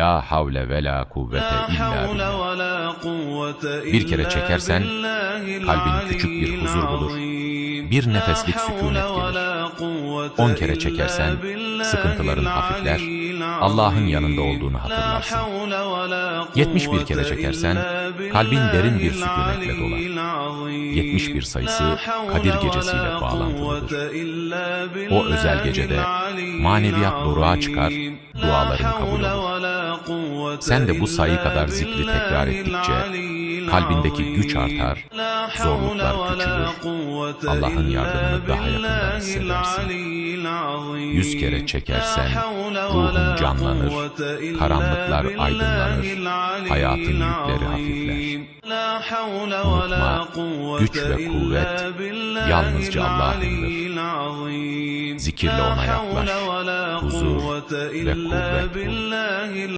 La havle ve la kuvvete illa billah. Bir kere çekersen kalbin küçük bir huzur bulur. Bir nefeslik sükunet gelir. On kere çekersen sıkıntıların hafifler. Allah'ın yanında olduğunu hatırlarsın. 71 kere çekersen kalbin derin bir sükunetle dolar. 71 sayısı Kadir gecesiyle bağlantılıdır. O özel gecede maneviyat doruğa çıkar, duaların kabul olur. Sen de bu sayı kadar zikri tekrar ettikçe kalbindeki güç artar, zorluklar küçülür, Allah'ın yardımını daha yakından hissedersin. Yüz kere çekersen ruhun canlanır, karanlıklar aydınlanır, hayatın yükleri hafifler. Unutma, güç ve kuvvet yalnızca Allah'ındır. Zikirle ona yaklaş, huzur ve kuvvet bul.